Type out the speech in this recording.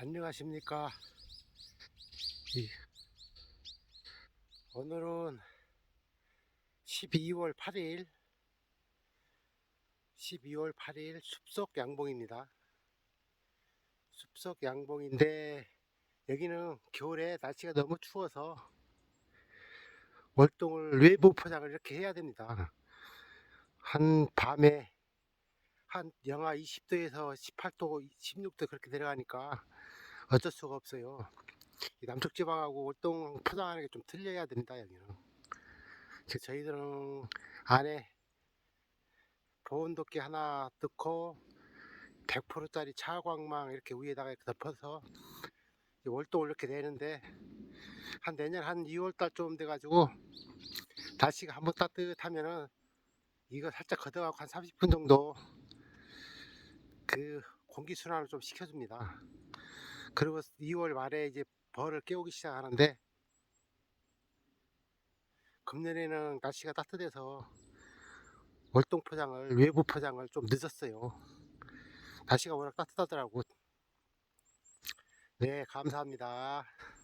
안녕하십니까. 이- 오늘은 12월 8일, 12월 8일 숲속 양봉입니다. 숲속 양봉인데, 여기는 겨울에 날씨가 너무 추워서 월동을 외부 포장을 이렇게 해야 됩니다. 한 밤에 한 영하 20도에서 18도, 16도 그렇게 내려가니까 어쩔 수가 없어요. 이 남쪽 지방하고 월동 포장하는 게 좀 틀려야 됩니다, 여기는. 저희들은 안에 보온도끼 하나 넣고 100%짜리 차광망 이렇게 위에다가 이렇게 덮어서 월동을 이렇게 내는데 한 내년 한 2월달 좀 돼가지고 날씨가 한번 따뜻하면은 이거 살짝 걷어가고 한 30분 정도 그 공기 순환을 좀 시켜줍니다. 그리고 2월 말에 이제 벌을 깨우기 시작하는데 금년에는 날씨가 따뜻해서 월동 포장을 외부 포장을 좀 늦었어요. 날씨가 워낙 따뜻하더라고. 네, 감사합니다.